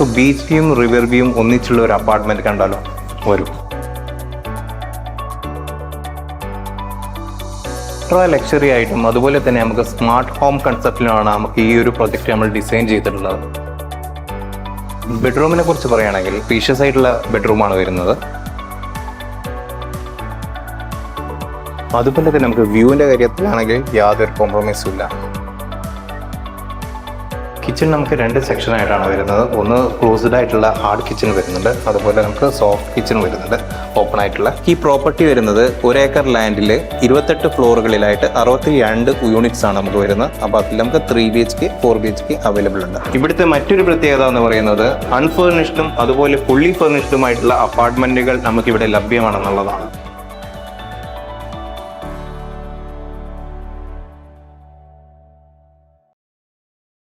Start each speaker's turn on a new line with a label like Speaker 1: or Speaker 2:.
Speaker 1: നമുക്ക് beach വ്യൂയും river വ്യൂയും ഒന്നിച്ചുള്ള ഒരു അപ്പാർട്ട്മെന്റ് കണ്ടാലോ? വരും. അത്ര ലക്ഷറി ആയിട്ടും അതുപോലെ തന്നെ നമുക്ക് സ്മാർട്ട് ഹോം കൺസെപ്റ്റിലാണ് നമുക്ക് ഈ ഒരു പ്രൊജക്റ്റ് നമ്മൾ ഡിസൈൻ ചെയ്തിട്ടുള്ളത്. ബെഡ്റൂമിനെ കുറിച്ച് പറയുകയാണെങ്കിൽ സ്പീഷ്യസ് ആയിട്ടുള്ള ബെഡ്റൂമാണ് വരുന്നത്. അതുപോലെ തന്നെ നമുക്ക് വ്യൂവിന്റെ കാര്യത്തിലാണെങ്കിൽ യാതൊരു കോംപ്രമൈസും ഇല്ല. കിച്ചൺ നമുക്ക് രണ്ട് സെക്ഷനായിട്ടാണ് വരുന്നത്. ഒന്ന് ക്ലോസ്ഡ് ആയിട്ടുള്ള ഹാർഡ് കിച്ചൺ വരുന്നുണ്ട്. അതുപോലെ നമുക്ക് സോഫ്റ്റ് കിച്ചൺ വരുന്നുണ്ട്. ഓപ്പൺ ആയിട്ടുള്ള. ഈ പ്രോപ്പർട്ടി വരുന്നത് ഒരു ഏക്കർ ലാൻഡിൽ ഇരുപത്തെട്ട് ഫ്ലോറുകളിലായിട്ട് അറുപത്തി രണ്ട് യൂണിറ്റ്സ് ആണ് നമുക്ക് വരുന്നത്. അപ്പോൾ അതിൽ നമുക്ക് three B H K four B H K available ഉണ്ട്. ഇവിടുത്തെ മറ്റൊരു പ്രത്യേകത എന്ന് പറയുന്നത് അൺഫേർണിഷ്ഡും അതുപോലെ ഫുള്ളി ഫേർണിഷ്ഡുമായിട്ടുള്ള അപ്പാർട്ട്മെന്റുകൾ നമുക്ക് ഇവിടെ ലഭ്യമാണെന്നുള്ളതാണ്.